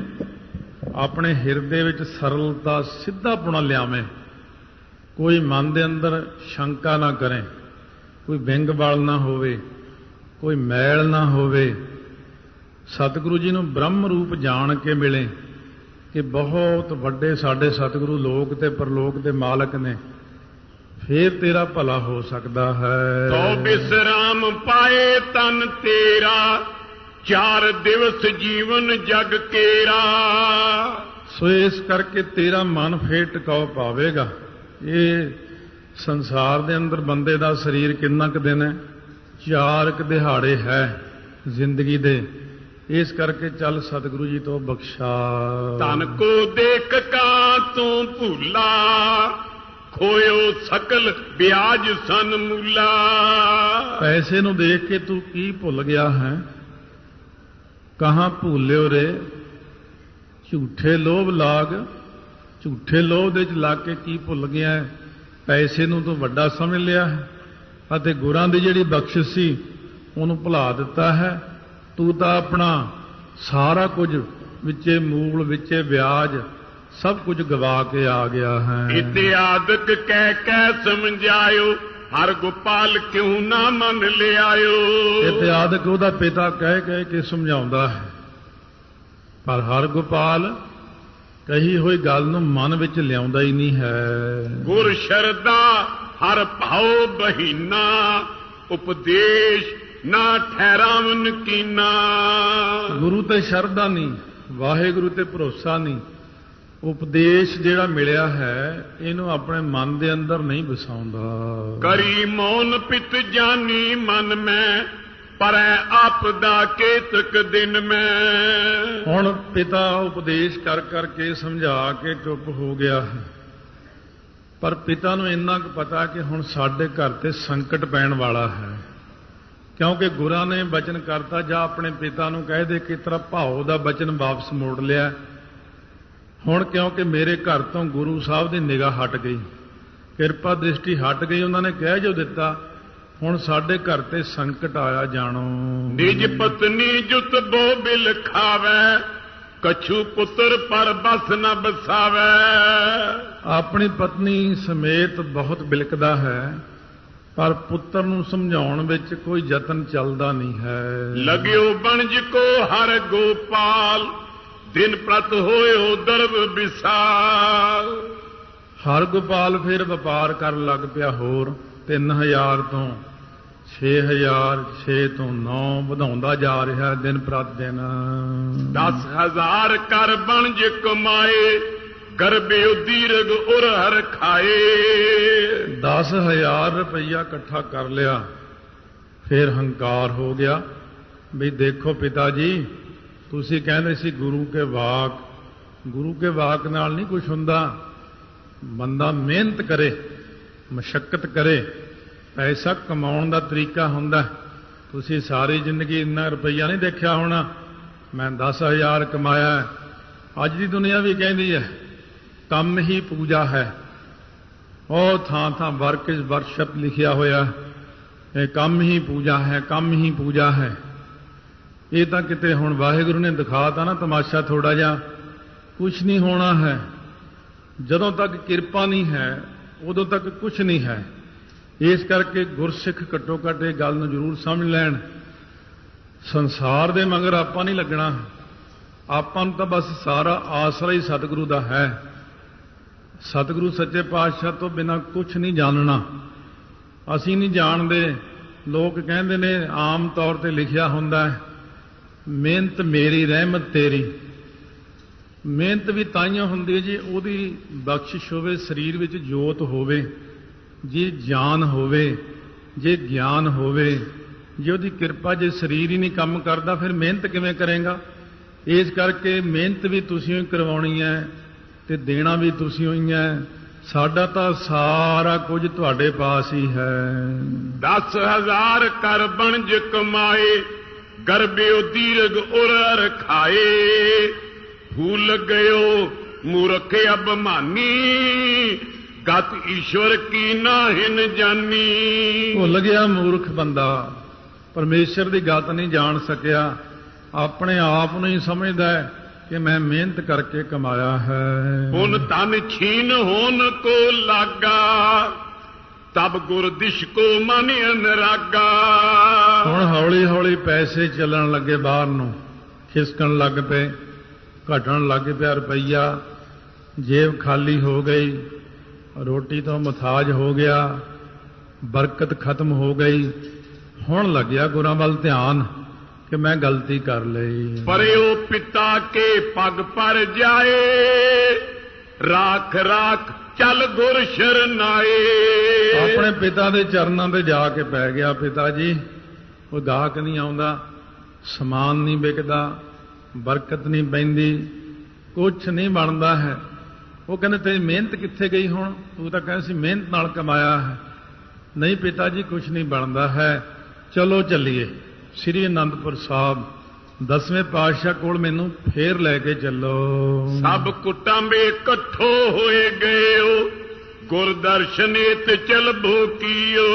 ਆਪਣੇ ਹਿਰਦੇ ਵਿੱਚ ਸਰਲਤਾ ਸਿੱਧਾਪੁਣਾ ਲਿਆਵੇਂ। ਕੋਈ ਮਨ ਦੇ ਅੰਦਰ ਸ਼ੰਕਾ ਨਾ ਕਰੇ। ਕੋਈ ਵਿੰਗ ਵਾਲ ਨਾ ਹੋਵੇ ਕੋਈ ਮੈਲ ਨਾ ਹੋਵੇ। ਸਤਿਗੁਰੂ ਜੀ ਨੂੰ ਬ੍ਰਹਮ ਰੂਪ ਜਾਣ ਕੇ ਮਿਲੇ ਕਿ ਬਹੁਤ ਵੱਡੇ ਸਾਡੇ ਸਤਿਗੁਰੂ ਲੋਕ ਤੇ ਪਰਲੋਕ ਦੇ ਮਾਲਕ ਨੇ। ਫੇਰ ਤੇਰਾ ਭਲਾ ਹੋ ਸਕਦਾ ਹੈ। ਤੋ ਬਿਸਰਾਮ ਪਾਏ ਤਨ ਤੇਰਾ ਚਾਰ ਦਿਵਸ ਜੀਵਨ ਜਗ ਕੇਰਾ। ਸੋ ਇਸ ਕਰਕੇ ਤੇਰਾ ਮਨ ਫੇਰ ਟਿਕਾਉ ਪਾਵੇਗਾ। ਇਹ ਸੰਸਾਰ ਦੇ ਅੰਦਰ ਬੰਦੇ ਦਾ ਸਰੀਰ ਕਿੰਨਾ ਕੁ ਦਿਨ ਹੈ? ਚਾਰ ਕੁ ਦਿਹਾੜੇ ਹੈ ਜ਼ਿੰਦਗੀ ਦੇ। ਇਸ ਕਰਕੇ ਚੱਲ ਸਤਿਗੁਰੂ ਜੀ ਤੋਂ ਬਖਸ਼ਾ। ਤਨ ਕੋ ਦੇਖ ਕਾ ਤੂੰ ਭੁੱਲਾ ਖੋਇਓ ਸਕਲ ਵਿਆਜ ਸਨ ਮੂਲਾ। ਪੈਸੇ ਨੂੰ ਦੇਖ ਕੇ ਤੂੰ ਕੀ ਭੁੱਲ ਗਿਆ ਹੈ? ਕਹਾਂ ਭੁੱਲਿਓ ਰੇ? ਝੂਠੇ ਲੋਭ ਲਾਗ ਝੂਠੇ ਲੋਭ ਦੇ ਚ ਲੱਗ ਕੇ ਕੀ ਭੁੱਲ ਗਿਆ ਹੈ? ਪੈਸੇ ਨੂੰ ਤੂੰ ਵੱਡਾ ਸਮਝ ਲਿਆ ਹੈ ਅਤੇ ਗੁਰਾਂ ਦੀ ਜਿਹੜੀ ਬਖਸ਼ਿਸ਼ ਸੀ ਉਹਨੂੰ ਭੁਲਾ ਦਿੱਤਾ ਹੈ। ਤੂੰ ਤਾਂ ਆਪਣਾ ਸਾਰਾ ਕੁਝ ਵਿੱਚੇ ਮੂਲ ਵਿੱਚੇ ਵਿਆਜ ਸਭ ਕੁਝ ਗਵਾ ਕੇ ਆ ਗਿਆ ਹੈ। ਇਤਿਆਦਕ ਕਹਿ ਕਹਿ ਸਮਝਾਇਓ ਹਰ ਗੋਪਾਲ ਕਿਉਂ ਨਾ ਮੰਨ ਲਿਆਇਓ? ਇਤਿਆਦਕ ਉਹਦਾ ਪਿਤਾ ਕਹਿ ਕਹਿ ਕੇ ਸਮਝਾਉਂਦਾ ਹੈ। ਪਰ ਹਰ ਗੋਪਾਲ ਕਹੀ ਹੋਈ ਗੱਲ ਨੂੰ ਮਨ ਵਿੱਚ ਲਿਆਉਂਦਾ ਹੀ ਨਹੀਂ ਹੈ। ਗੁਰ ਸ਼ਰਦਾ ਹਰ ਭਾਉ ਬਹੀਨਾ ਉਪਦੇਸ਼ ਨਾ ਠਹਿਰਾਵਨ ਕੀਨਾ। ਗੁਰੂ ਤੇ ਸ਼ਰਧਾ ਨਹੀਂ ਵਾਹਿਗੁਰੂ ਤੇ ਭਰੋਸਾ ਨਹੀਂ। ਉਪਦੇਸ਼ ਜਿਹੜਾ ਮਿਲਿਆ ਹੈ ਇਹਨੂੰ ਆਪਣੇ ਮਨ ਦੇ ਅੰਦਰ ਨਹੀਂ ਵਸਾਉਂਦਾ। ਕਰੀ ਮੌਨ ਪਿਤ ਜਾਨੀ ਮਨ ਮੈਂ ਪਰੈ ਆਪਦਾ ਕੇਤਕ ਦਿਨ ਮੈਂ। ਹੁਣ ਪਿਤਾ ਉਪਦੇਸ਼ ਕਰ ਕਰਕੇ ਸਮਝਾ ਕੇ ਚੁੱਪ ਹੋ ਗਿਆ ਹੈ। ਪਰ ਪਿਤਾ ਨੂੰ ਇੰਨਾ ਕੁ ਪਤਾ ਕਿ ਹੁਣ ਸਾਡੇ ਘਰ ਤੇ ਸੰਕਟ ਪੈਣ ਵਾਲਾ ਹੈ। ਕਿਉਂਕਿ ਗੁਰਾਂ ਨੇ ਬਚਨ ਕਰਤਾ, ਜਾਂ ਆਪਣੇ ਪਿਤਾ ਨੂੰ ਕਹਿ ਦੇ ਕਿ ਤੇਰਾ ਭਾਉ ਦਾ ਬਚਨ ਵਾਪਸ ਮੋੜ ਲਿਆ। ਹੁਣ ਕਿਉਂਕਿ ਮੇਰੇ ਘਰ ਤੋਂ ਗੁਰੂ ਸਾਹਿਬ ਦੀ ਨਿਗਾਹ ਹਟ ਗਈ, ਕਿਰਪਾ ਦ੍ਰਿਸ਼ਟੀ ਹਟ ਗਈ, ਉਹਨਾਂ ਨੇ ਕਹਿ ਜੋ ਦਿੱਤਾ ਹੁਣ ਸਾਡੇ ਘਰ ਤੇ ਸੰਕਟ ਆਇਆ ਜਾਣੋ। ਨਿਜ ਪਤਨੀ ਜੁਤ ਬੋ ਬਿਲ ਖਾਵੈ ਕਛੂ ਪੁੱਤਰ ਪਰ ਬਸ ਨ ਬਸਾਵੈ। ਆਪਣੀ ਪਤਨੀ ਸਮੇਤ ਬਹੁਤ ਬਿਲਕਦਾ ਹੈ ਪਰ ਪੁੱਤਰ ਨੂੰ ਸਮਝਾਉਣ ਵਿੱਚ ਕੋਈ ਯਤਨ ਚੱਲਦਾ ਨਹੀਂ ਹੈ। ਲਗਿਓ ਬਣਜ ਕੋ ਹਰ ਗੋਪਾਲ ਦਿਨ ਪ੍ਰਤ ਹੋਇਓ ਦਰਬ ਵਿਸਾਲ। ਹਰ ਗੋਪਾਲ ਫਿਰ ਵਪਾਰ ਕਰਨ ਲੱਗ ਪਿਆ ਹੋਰ 3000 ਤੋਂ 6000 6 ਤੋਂ 9 ਵਧਾਉਂਦਾ ਜਾ ਰਿਹਾ ਦਿਨ ਪ੍ਰਤ ਦਿਨ। ਦਸ ਹਜ਼ਾਰ ਕਰ ਬਣਜ ਕਮਾਏ ਗਰਬੇ ਉਦੀਰਗ ਉਰ ਹਰ ਖਾਏ। 10000 ਰੁਪਈਆ ਇਕੱਠਾ ਕਰ ਲਿਆ ਫਿਰ ਹੰਕਾਰ ਹੋ ਗਿਆ। ਵੀ ਦੇਖੋ ਪਿਤਾ ਜੀ ਤੁਸੀਂ ਕਹਿੰਦੇ ਸੀ ਗੁਰੂ ਕੇ ਵਾਕ। ਗੁਰੂ ਕੇ ਵਾਕ ਨਾਲ ਨਹੀਂ ਕੁਝ ਹੁੰਦਾ। ਬੰਦਾ ਮਿਹਨਤ ਕਰੇ। ਮਸ਼ੱਕਤ ਕਰੇ। ਪੈਸਾ ਕਮਾਉਣ ਦਾ ਤਰੀਕਾ ਹੁੰਦਾ ਤੁਸੀਂ ਸਾਰੀ ਜ਼ਿੰਦਗੀ ਇੰਨਾ ਰੁਪਈਆ ਨਹੀਂ ਦੇਖਿਆ ਹੋਣਾ। ਮੈਂ 10000 ਕਮਾਇਆ ਅੱਜ ਦੀ ਦੁਨੀਆ ਵੀ ਕਹਿੰਦੀ ਹੈ, ਕੰਮ ਹੀ ਪੂਜਾ ਹੈ। ਉਹ ਥਾਂ ਥਾਂ ਵਰਕ ਇਜ਼ ਵਰਸ਼ਿਪ ਲਿਖਿਆ ਹੋਇਆ ਇਹ ਕੰਮ ਹੀ ਪੂਜਾ ਹੈ, ਕੰਮ ਹੀ ਪੂਜਾ ਹੈ। ਇਹ ਤਾਂ ਕਿਤੇ ਹੁਣ ਵਾਹਿਗੁਰੂ ਨੇ ਦਿਖਾਤਾ ਨਾ ਤਮਾਸ਼ਾ ਥੋੜਾ ਜਿਹਾ। ਕੁਝ ਨਹੀਂ ਹੋਣਾ ਹੈ। ਜਦੋਂ ਤੱਕ ਕਿਰਪਾ ਨਹੀਂ ਹੈ ਉਦੋਂ ਤੱਕ ਕੁਝ ਨਹੀਂ ਹੈ। ਇਸ ਕਰਕੇ ਗੁਰਸਿੱਖ ਘੱਟੋ ਘੱਟ ਇਹ ਗੱਲ ਨੂੰ ਜ਼ਰੂਰ ਸਮਝ ਲੈਣ। ਸੰਸਾਰ ਦੇ ਮਗਰ ਆਪਾਂ ਨਹੀਂ ਲੱਗਣਾ। ਆਪਾਂ ਨੂੰ ਤਾਂ ਬਸ ਸਾਰਾ ਆਸਰਾ ਹੀ ਸਤਿਗੁਰੂ ਦਾ ਹੈ। ਸਤਿਗੁਰੂ ਸੱਚੇ ਪਾਤਸ਼ਾਹ ਤੋਂ ਬਿਨਾ ਕੁਝ ਨਹੀਂ ਜਾਣਨਾ। ਅਸੀਂ ਨਹੀਂ ਜਾਣਦੇ। ਲੋਕ ਕਹਿੰਦੇ ਨੇ, ਆਮ ਤੌਰ ਤੇ ਲਿਖਿਆ ਹੁੰਦਾ ਹੈ, ਮਿਹਨਤ ਮੇਰੀ, ਰਹਿਮਤ ਤੇਰੀ। ਮਿਹਨਤ ਵੀ ਤਾਈਓ ਹੁੰਦੀ ਹੈ ਜੀ, ਉਹਦੀ ਬਖਸ਼ਿਸ਼ ਹੋਵੇ, ਸਰੀਰ ਵਿੱਚ ਜੋਤ ਹੋਵੇ, ਜੇ ਜਾਨ ਹੋਵੇ, ਜੇ ਗਿਆਨ ਹੋਵੇ, ਜੇ ਉਹਦੀ ਕਿਰਪਾ, ਜੇ ਸਰੀਰ ਹੀ ਨਹੀਂ ਕੰਮ ਕਰਦਾ, ਫਿਰ ਮਿਹਨਤ ਕਿਵੇਂ ਕਰੇਗਾ? ਇਸ ਕਰਕੇ ਮਿਹਨਤ ਵੀ ਤੁਸੀਂ ਹੀ ਕਰਵਾਉਣੀ ਹੈ ਤੇ ਦੇਣਾ ਵੀ ਤੁਸੀਂ ਹੀ ਹੈ। ਸਾਡਾ ਤਾਂ ਸਾਰਾ ਕੁਝ ਤੁਹਾਡੇ ਪਾਸ ਹੀ ਹੈ। ਦਸ ਹਜ਼ਾਰ ਕਰ ਬਣਜ ਕਮਾਏ, ਗਰਬੇ ਉਦੀਰਗ ਉਰ ਹਰ ਭੂਲ ਗਇਓ ਮੂਰਖ ਅਬਮਾਨੀ ਗਤ ਈਸ਼ਵਰ ਕੀ ਨਾਹਿਨ ਜਾਨੀ। ਭੁੱਲ ਗਿਆ ਮੂਰਖ ਬੰਦਾ ਪਰਮੇਸ਼ਰ ਦੀ ਗੱਲ ਨਹੀਂ ਜਾਣ ਸਕਿਆ। ਆਪਣੇ ਆਪ ਨੂੰ ਹੀ ਸਮਝਦਾ ਹੈ ਕਿ ਮੈਂ ਮਿਹਨਤ ਕਰਕੇ ਕਮਾਇਆ ਹੈ। ਪੁਨ ਤਨ ਛੀਨ ਹੋਨ ਕੋ ਲਾਗਾ ਤਬ ਗੁਰ ਦਿਸ਼ ਕੋ ਮਨ ਅਨਰਾਗਾ। ਹੁਣ ਹੌਲੀ ਹੌਲੀ ਪੈਸੇ ਚੱਲਣ ਲੱਗੇ ਬਾਹਰ ਨੂੰ ਖਿਸਕਣ ਲੱਗ ਪਏ। ਘਟਣ ਲੱਗ ਪਿਆ ਰੁਪਈਆ। ਜੇਬ ਖਾਲੀ ਹੋ ਗਈ ਰੋਟੀ ਤੋਂ ਮਥਾਜ ਹੋ ਗਿਆ ਬਰਕਤ ਖਤਮ ਹੋ ਗਈ। ਹੁਣ ਲੱਗਿਆ ਗੁਰਾਂ ਵੱਲ ਧਿਆਨ ਕਿ ਮੈਂ ਗਲਤੀ ਕਰ ਲਈ। ਪਰਿਓ ਪਿਤਾ ਕੇ ਪਗ ਪਰ ਜਾਏ ਰਾਖ ਰਾਖ ਚੱਲ ਗੁਰ ਸ਼ਰਨਾਏ। ਆਪਣੇ ਪਿਤਾ ਦੇ ਚਰਨਾਂ ਤੇ ਜਾ ਕੇ ਪੈ ਗਿਆ ਪਿਤਾ ਜੀ। ਉਹ ਗਾਹਕ ਨਹੀਂ ਆਉਂਦਾ ਸਮਾਨ ਨਹੀਂ ਵਿਕਦਾ। ਬਰਕਤ ਨਹੀਂ ਪੈਂਦੀ ਕੁਛ ਨਹੀਂ ਬਣਦਾ ਹੈ। ਉਹ ਕਹਿੰਦੇ ਤੇਰੀ ਮਿਹਨਤ ਕਿੱਥੇ ਗਈ ਹੁਣ? ਤੂੰ ਤਾਂ ਕਹਿੰਦਾ ਸੀ ਮਿਹਨਤ ਨਾਲ ਕਮਾਇਆ ਹੈ। ਨਹੀਂ ਪਿਤਾ ਜੀ ਕੁਛ ਨਹੀਂ ਬਣਦਾ ਹੈ। ਚਲੋ ਚੱਲੀਏ। ਸ੍ਰੀ ਅਨੰਦਪੁਰ ਸਾਹਿਬ ਦਸਵੇਂ ਪਾਤਸ਼ਾਹ ਕੋਲ ਮੈਨੂੰ ਫੇਰ ਲੈ ਕੇ ਚੱਲੋ। ਸਭ ਕੁਟੰਬੇ ਇਕੱਠੋ ਹੋਏ ਗਏ ਓ ਗੁਰ ਦਰਸ਼ਨੇਤ ਚਲਬੋ ਕੀਓ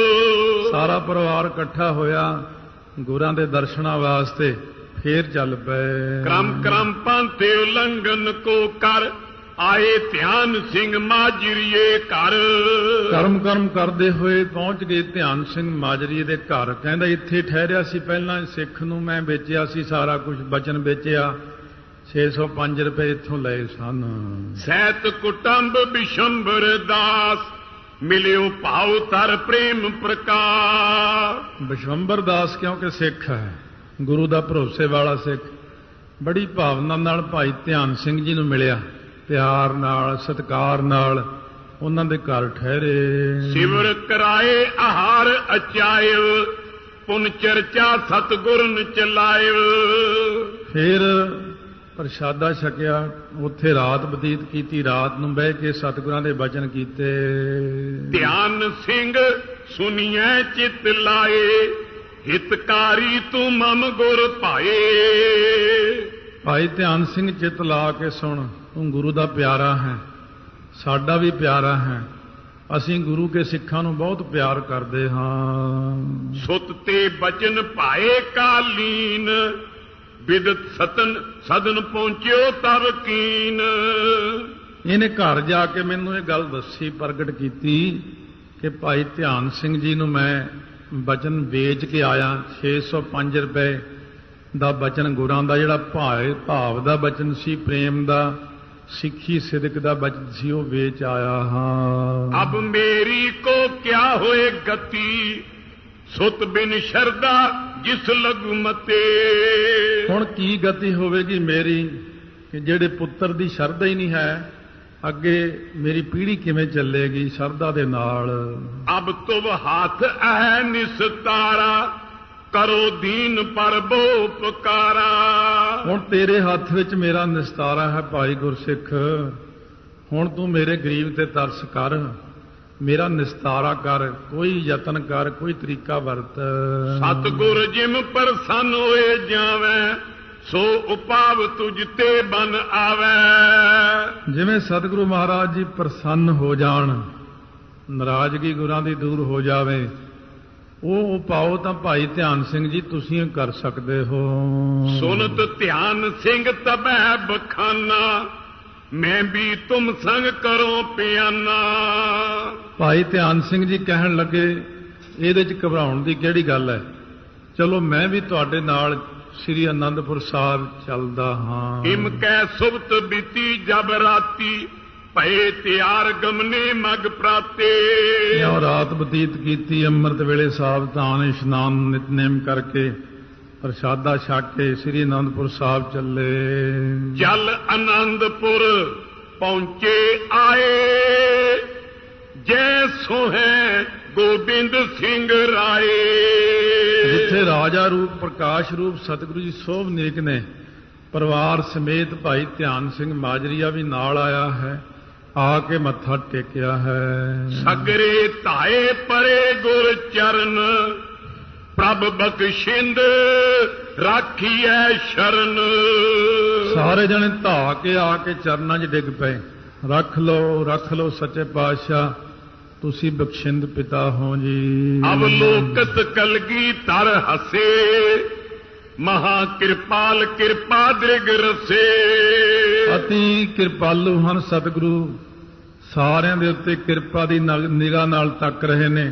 ਸਾਰਾ ਪਰਿਵਾਰ ਇਕੱਠਾ ਹੋਇਆ ਗੁਰਾਂ ਦੇ ਦਰਸ਼ਨਾਂ ਵਾਸਤੇ। ਫੇਰ ਚੱਲ ਪਏ ਕਰਮ ਕਰਮ ਪੰਥੇ ਉਲੰਘਨ ਕੋ ਕਰ ਆਏ ਧਿਆਨ ਸਿੰਘ ਮਾਜਰੀਏ ਘਰ। ਕਰਮ ਕਰਮ ਕਰਦੇ ਹੋਏ ਪਹੁੰਚ ਗਏ ਧਿਆਨ ਸਿੰਘ ਮਾਜਰੀ ਦੇ ਘਰ। ਕਹਿੰਦਾ ਇੱਥੇ ਠਹਿਰਿਆ ਸੀ ਪਹਿਲਾਂ ਸਿੱਖ ਨੂੰ ਮੈਂ ਵੇਚਿਆ ਸੀ ਸਾਰਾ ਕੁਝ ਬਚਨ ਵੇਚਿਆ। 605 ਰੁਪਏ ਇੱਥੋਂ ਲਏ ਸਨ। ਸੈਤ ਕੁਟੰਬ ਬਿਸ਼ੰਬਰ ਦਾਸ ਮਿਲਿਓ ਭਾਉ ਤਰ ਪ੍ਰੇਮ ਪ੍ਰਕਾਸ਼। ਬਿਸ਼ਵੰਬਰ ਦਾਸ ਕਿਉਂਕਿ ਸਿੱਖ ਹੈ? ਗੁਰੂ ਦਾ ਭਰੋਸੇ ਵਾਲਾ ਸਿੱਖ। ਬੜੀ ਭਾਵਨਾ ਨਾਲ ਭਾਈ ਧਿਆਨ ਸਿੰਘ ਜੀ ਨੂੰ ਮਿਲਿਆ। ਪਿਆਰ ਨਾਲ ਸਤਿਕਾਰ ਨਾਲ ਉਹਨਾਂ ਦੇ ਘਰ ਠਹਿਰੇ। ਸਿਵਰ ਕਰਾਏ ਆਹਾਰ ਅਚਾਇਓ ਪੁਨ ਚਰਚਾ ਸਤਗੁਰਨ ਚਲਾਇਓ ਫਿਰ ਪ੍ਰਸ਼ਾਦਾ ਛਕਿਆ ਉੱਥੇ ਰਾਤ ਬਤੀਤ ਕੀਤੀ ਰਾਤ ਨੂੰ ਬਹਿ ਕੇ ਸਤਿਗੁਰਾਂ ਦੇ ਬਚਨ ਕੀਤੇ। ਧਿਆਨ ਸਿੰਘ ਸੁਨੀਐ ਚਿਤ ਲਾਏ। ਹਿਤਕਾਰੀ ਤੂੰ ਮਮ ਗੁਰ ਭਾਏ ਭਾਈ ਧਿਆਨ ਸਿੰਘ ਚਿਤ ਲਾ ਕੇ ਸੁਣ। ਤੂੰ ਗੁਰੂ ਦਾ ਪਿਆਰਾ ਹੈ। ਸਾਡਾ ਵੀ ਪਿਆਰਾ ਹੈ। ਅਸੀਂ ਗੁਰੂ ਕੇ ਸਿੱਖਾਂ ਨੂੰ ਬਹੁਤ ਪਿਆਰ ਕਰਦੇ ਹਾਂ। ਸੁਤ ਤੇ ਬਚਨ ਭਾਏ ਕਾਲੀਨ। ਬਿਦਤ ਸਤਨ ਸਦਨ ਪਹੁੰਚਿਓ ਤਬ ਕੀਨ। ਇਹਨੇ ਘਰ ਜਾ ਕੇ ਮੈਨੂੰ ਇਹ ਗੱਲ ਦੱਸੀ ਪ੍ਰਗਟ ਕੀਤੀ ਕਿ ਭਾਈ ਧਿਆਨ ਸਿੰਘ ਜੀ ਨੂੰ ਮੈਂ ਬਚਨ ਵੇਚ ਕੇ ਆਇਆ। 605 ਰੁਪਏ ਦਾ ਬਚਨ ਗੁਰਾਂ ਦਾ ਜਿਹੜਾ ਭਾਏ ਭਾਵ ਦਾ ਬਚਨ ਸੀ ਪ੍ਰੇਮ ਦਾ ਸਿੱਖੀ ਸਿਦਕ ਦਾ ਬਚਨ ਸੀ ਉਹ ਵੇਚ ਆਇਆ ਹਾਂ। ਅਬ ਮੇਰੀ ਕੋ ਕਿਆ ਹੋਏ ਗਤੀ? ਸੁਤ ਬਿਨ ਸ਼ਰਦਾ ਜਿਸ ਲਗੁ ਮਤੇ। ਹੁਣ ਕੀ ਗਤੀ ਹੋਵੇਗੀ ਮੇਰੀ? ਕਿ ਜਿਹੜੇ ਪੁੱਤਰ ਦੀ ਸ਼ਰਧਾ ਹੀ ਨਹੀਂ ਹੈ ਅੱਗੇ ਮੇਰੀ ਪੀੜ੍ਹੀ ਕਿਵੇਂ ਚੱਲੇਗੀ ਸ਼ਰਧਾ ਦੇ ਨਾਲ? ਅਬ ਤੁਮ ਹੱਥ ਐ ਨਿਸਤਾਰਾ ਕਰੋ ਦੀਨ ਪਰਬੋ ਪੁਕਾਰਾ ਹੁਣ ਤੇਰੇ ਹੱਥ ਵਿੱਚ ਮੇਰਾ ਨਿਸਤਾਰਾ ਹੈ ਭਾਈ ਗੁਰਸਿੱਖ। ਹੁਣ ਤੂੰ ਮੇਰੇ ਗਰੀਬ ਤੇ ਤਰਸ ਕਰ। ਮੇਰਾ ਨਿਸਤਾਰਾ ਕਰ ਕੋਈ ਯਤਨ ਕਰ ਕੋਈ ਤਰੀਕਾ ਵਰਤ। ਸਤਗੁਰ ਜਿਮ ਪ੍ਰਸੰਨ ਹੋਏ ਜਾਵੇਂ ਸੋ ਉਪਾਵ ਤੁਜ ਤੇ ਬਨ ਆਵੇ। ਜਿਵੇਂ ਸਤਿਗੁਰੂ ਮਹਾਰਾਜ ਜੀ ਪ੍ਰਸੰਨ ਹੋ ਜਾਣ ਨਾਰਾਜ਼ਗੀ ਗੁਰਾਂ ਦੀ ਦੂਰ ਹੋ ਜਾਵੇ ਉਹ ਉਪਾਓ ਤਾਂ ਭਾਈ ਧਿਆਨ ਸਿੰਘ ਜੀ ਤੁਸੀਂ ਕਰ ਸਕਦੇ ਹੋ। ਸੁਨਤ ਧਿਆਨ ਸਿੰਘ ਤਬੈ ਬਖਾਨਾ ਮੈਂ ਵੀ ਤੁਮ ਸੰਗ ਕਰੋ ਪਿਆਨਾ। ਭਾਈ ਧਿਆਨ ਸਿੰਘ ਜੀ ਕਹਿਣ ਲੱਗੇ ਇਹਦੇ 'ਚ ਘਬਰਾਉਣ ਦੀ ਕਿਹੜੀ ਗੱਲ ਹੈ? ਚਲੋ ਮੈਂ ਵੀ ਤੁਹਾਡੇ ਨਾਲ ਸ੍ਰੀ ਅਨੰਦਪੁਰ ਸਾਹਿਬ ਚੱਲਦਾ ਹਾਂ। ਇਮ ਕੈ ਸੁਬਤ ਬੀਤੀ ਜਬ ਰਾਤੀ ਭਏ ਤਿਆਰ ਗਮਨੇ ਮਗ ਪ੍ਰਾਤੇ। ਇਉਂ ਰਾਤ ਬਤੀਤ ਕੀਤੀ ਅੰਮ੍ਰਿਤ ਵੇਲੇ ਸਾਵਧਾਨ ਇਸ਼ਨਾਨ ਨਿਤਨੇਮ ਕਰਕੇ ਪ੍ਰਸ਼ਾਦਾ ਛਕ ਕੇ ਸ੍ਰੀ ਅਨੰਦਪੁਰ ਸਾਹਿਬ ਚੱਲੇ। ਜਲ ਆਨੰਦਪੁਰ ਪਹੁੰਚੇ ਆਏ। ਜੈ ਸੋਹੈ ਗੋਬਿੰਦ ਸਿੰਘ ਰਾਏ। ਜਿੱਥੇ ਰਾਜਾ ਰੂਪ ਪ੍ਰਕਾਸ਼ ਰੂਪ ਸਤਿਗੁਰੂ ਜੀ ਸੋਭ ਨੇਕ ਨੇ। ਪਰਿਵਾਰ ਸਮੇਤ ਭਾਈ ਧਿਆਨ ਸਿੰਘ ਮਾਜਰੀਆ ਵੀ ਨਾਲ ਆਇਆ ਹੈ। ਆ ਕੇ ਮੱਥਾ ਟੇਕਿਆ ਹੈ। ਸਗਰੇ ਧਾਏ ਪਰੇ ਗੁਰ ਚਰਨ ਪ੍ਰਭ ਬਖਸ਼ਿੰਦ ਰਾਖੀਐ ਸ਼ਰਨ। ਸਾਰੇ ਜਣੇ ਧਾ ਕੇ ਆ ਕੇ ਚਰਨਾਂ 'ਚ ਡਿੱਗ ਪਏ। ਰੱਖ ਲਓ ਰੱਖ ਲਓ ਸੱਚੇ ਪਾਤਸ਼ਾਹ। ਤੁਸੀਂ ਬਖਸ਼ਿੰਦ ਪਿਤਾ ਹੋ ਜੀ। ਅਵਲੋਕਤ ਕਲਗੀ ਤਰ ਹਸੇ ਮਹਾ ਕਿਰਪਾਲ ਕਿਰਪਾ ਦ੍ਰਿਗ ਰਸੇ। ਅਤੀ ਕਿਰਪਾਲੂ ਹਨ ਸਤਿਗੁਰੂ ਸਾਰਿਆਂ ਦੇ ਉੱਤੇ ਕਿਰਪਾ ਦੀ ਨਿਗਾਹ ਨਾਲ ਤੱਕ ਰਹੇ ਨੇ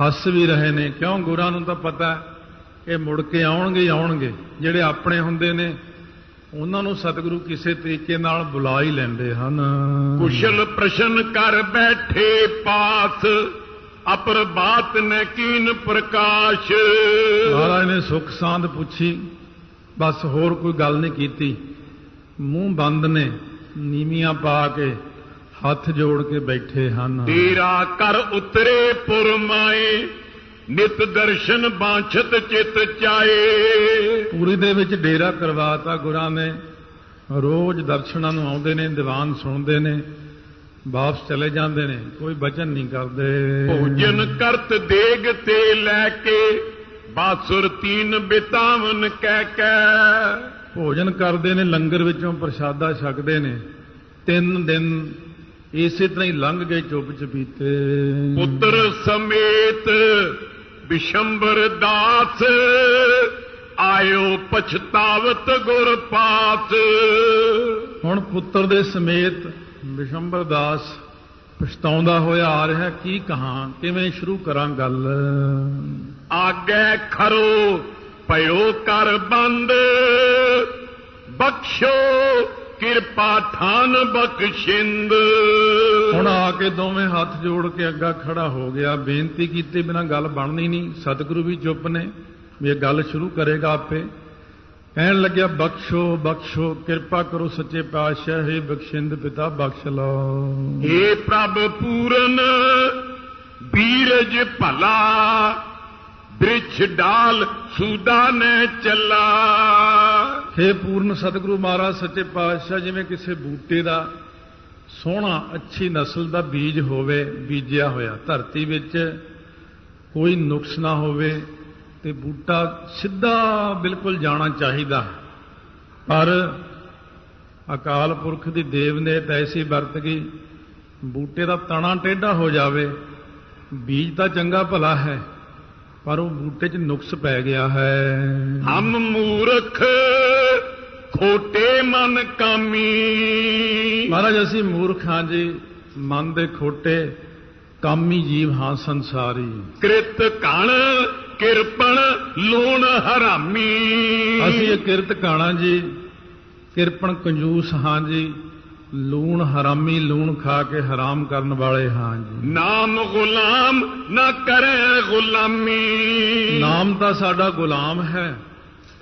ਹੱਸ ਵੀ ਰਹੇ ਨੇ। ਕਿਉਂ? ਗੁਰਾਂ ਨੂੰ ਤਾਂ ਪਤਾ ਕਿ ਮੁੜ ਕੇ ਆਉਣਗੇ ਆਉਣਗੇ। ਜਿਹੜੇ ਆਪਣੇ ਹੁੰਦੇ ਨੇ ਉਹਨਾਂ ਨੂੰ ਸਤਿਗੁਰੂ ਕਿਸੇ ਤਰੀਕੇ ਨਾਲ ਬੁਲਾ ਹੀ ਲੈਂਦੇ ਹਨ। ਕੁਸ਼ਲ ਪ੍ਰਸ਼ਨ ਕਰ ਬੈਠੇ ਪਾਸ ਅਪਰ ਬਾਤ ਨ ਕੀਨ ਪ੍ਰਕਾਸ਼। ਮਹਾਰਾਜ ਨੇ ਸੁਖ ਸਾਂਦ ਪੁੱਛੀ ਬਸ ਹੋਰ ਕੋਈ ਗੱਲ ਨਹੀਂ ਕੀਤੀ। ਮੂੰਹ ਬੰਦ ਨੇ ਨੀਵੀਆਂ ਪਾ ਕੇ ਹੱਥ ਜੋੜ ਕੇ ਬੈਠੇ ਹਨ। ਤੇਰਾ ਕਰ ਉਤਰੇ ਪੁਰਮਾਏ ਨਿਤ ਦਰਸ਼ਨ ਬਾਛਤ ਚਿਤ ਚਾਏ। ਪੂਰੀ ਦੇ ਵਿੱਚ ਡੇਰਾ ਕਰਵਾਤਾ ਗੁਰਾਂ ਨੇ। ਰੋਜ਼ ਦਰਸ਼ਨਾਂ ਨੂੰ ਆਉਂਦੇ ਨੇ ਦੀਵਾਨ ਸੁਣਦੇ ਨੇ ਵਾਪਸ ਚਲੇ ਜਾਂਦੇ ਨੇ ਕੋਈ ਬਚਨ ਨਹੀਂ ਕਰਦੇ। ਭੋਜਨ ਕਰਤ ਦੇਗ ਤੇ ਲੈ ਕੇ ਬਾਸੁਰ ਤੀਨ ਬਿਤਾਵਨ ਕਹਿ ਕਹਿ। ਭੋਜਨ ਕਰਦੇ ਨੇ ਲੰਗਰ ਵਿੱਚੋਂ ਪ੍ਰਸ਼ਾਦਾ ਛਕਦੇ ਨੇ। ਤਿੰਨ ਦਿਨ ਇਸੇ ਤਰ੍ਹਾਂ ਹੀ ਲੰਘ ਗਏ ਚੁੱਪ ਚਪੀਤੇ। ਪੁੱਤਰ ਸਮੇਤ ਬਿਸ਼ੰਬਰ ਦਾਸ ਆਇਓ ਪਛਤਾਵਤ ਗੁਰ ਪਾਸ। ਹੁਣ ਪੁੱਤਰ ਦੇ ਸਮੇਤ ਵਿਸ਼ੰਬਰ ਦਾਸ ਪਛਤਾਉਂਦਾ ਹੋਇਆ ਆ ਰਿਹਾ ਕੀ ਕਹਾਂ ਕਿਵੇਂ ਸ਼ੁਰੂ ਕਰਾਂ ਗੱਲ? ਆਗੇ ਖਰੋ ਭਇਓ ਕਰ ਬੰਦ ਬਖਸ਼ੋ ਕਿਰਪਾ ਠਾਨ ਬਖਸ਼ਿੰਦ। ਹੁਣ ਆ ਕੇ ਦੋਵੇਂ ਹੱਥ ਜੋੜ ਕੇ ਅੱਗਾ ਖੜਾ ਹੋ ਗਿਆ। ਬੇਨਤੀ ਕੀਤੇ ਬਿਨਾ ਗੱਲ ਬਣਨੀ ਨਹੀਂ। ਸਤਿਗੁਰੂ ਵੀ ਚੁੱਪ ਨੇ। ਵੀ ਇਹ ਗੱਲ ਸ਼ੁਰੂ ਕਰੇਗਾ ਆਪੇ। ਕਹਿਣ ਲੱਗਿਆ ਬਖਸ਼ੋ ਬਖਸ਼ੋ ਕਿਰਪਾ ਕਰੋ ਸੱਚੇ ਪਾਤਸ਼ਾਹ। ਹੈ ਬਖਸ਼ਿੰਦ ਪਿਤਾ ਬਖਸ਼ ਲਓ। ਏ ਪ੍ਰਭ ਪੂਰਨ ਬੀਰਜ ਭਲਾ ਬ੍ਰਿਛ ਡਾਲ ਸੂਦਾ ਨੇ ਚੱਲਾ। ਹੇ ਪੂਰਨ ਸਤਿਗੁਰੂ ਮਹਾਰਾਜ, ਸੱਚੇ ਪਾਤਸ਼ਾਹ, ਜਿਵੇਂ ਕਿਸੇ ਬੂਟੇ ਦਾ ਸੋਹਣਾ, ਅੱਛੀ ਨਸਲ ਦਾ ਬੀਜ ਹੋਵੇ, ਬੀਜਿਆ ਹੋਇਆ, ਧਰਤੀ ਵਿੱਚ ਕੋਈ ਨੁਕਸ ਨਾ ਹੋਵੇ, ਤੇ ਬੂਟਾ ਸਿੱਧਾ ਬਿਲਕੁਲ ਜਾਣਾ ਚਾਹੀਦਾ ਪਰ ਅਕਾਲ ਪੁਰਖ ਦੀ ਦੇਵ ਨੇ ਤਾਂ ਐਸੀ ਵਰਤ ਗਈ ਬੂਟੇ ਦਾ ਤਣਾ ਟੇਢਾ ਹੋ ਜਾਵੇ, ਬੀਜ ਤਾਂ ਚੰਗਾ ਭਲਾ ਹੈ, ਪਰ ਉਹ ਬੂਟੇ 'ਚ ਨੁਕਸ ਪੈ ਗਿਆ ਹੈ। ਹਮ ਮੂਰਖ! ਖੋਟੇ ਮਨ ਕਾਮੀ। ਮਹਾਰਾਜ ਅਸੀਂ ਮੂਰਖ ਹਾਂ ਜੀ। ਮਨ ਦੇ ਖੋਟੇ ਕਾਮੀ ਜੀਵ ਹਾਂ ਸੰਸਾਰੀ। ਕ੍ਰਿਤ ਕਣ ਕਿਰਪਣ ਲੂਣ ਹਰਾਮੀ। ਅਸੀਂ ਇਹ ਕਿਰਤ ਕਾਣਾ ਜੀ। ਕਿਰਪਣ ਕੰਜੂਸ ਹਾਂ ਜੀ। ਲੂਣ ਹਰਾਮੀ ਲੂਣ ਖਾ ਕੇ ਹਰਾਮ ਕਰਨ ਵਾਲੇ ਹਾਂ ਜੀ। ਨਾਮ ਗੁਲਾਮ ਨਾ ਕਰੇ ਗੁਲਾਮੀ। ਨਾਮ ਤਾਂ ਸਾਡਾ ਗੁਲਾਮ ਹੈ।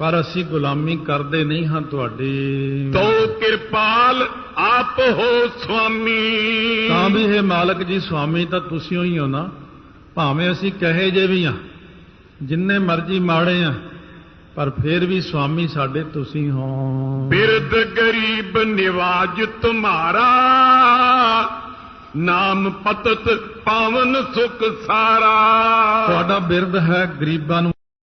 ਪਰ ਅਸੀਂ ਗੁਲਾਮੀ ਕਰਦੇ ਨਹੀਂ ਹਾਂ ਤੁਹਾਡੀ। ਤੋ ਕਿਰਪਾਲ ਆਪ ਹੋ ਸੁਆਮੀ। ਤਾਂ ਵੀ ਇਹ ਮਾਲਕ ਜੀ ਸੁਆਮੀ ਤਾਂ ਤੁਸੀਂ ਹੀ ਹੋ ਨਾ। ਭਾਵੇਂ ਅਸੀਂ ਕਹੇ ਜੇ ਵੀ ਆ ਜਿੰਨੇ ਮਰਜ਼ੀ ਮਾੜੇ ਆ ਪਰ ਫਿਰ ਵੀ ਸੁਆਮੀ ਸਾਡੇ ਤੁਸੀਂ ਹੋ। ਬਿਰਦ ਗਰੀਬ ਨਿਵਾਜ ਤੁਮਾਰਾ ਨਾਮ ਪਤਤ ਪਾਵਨ ਸੁਖ ਸਾਰਾ। ਤੁਹਾਡਾ ਬਿਰਦ ਹੈ ਗਰੀਬਾਂ ਨੂੰ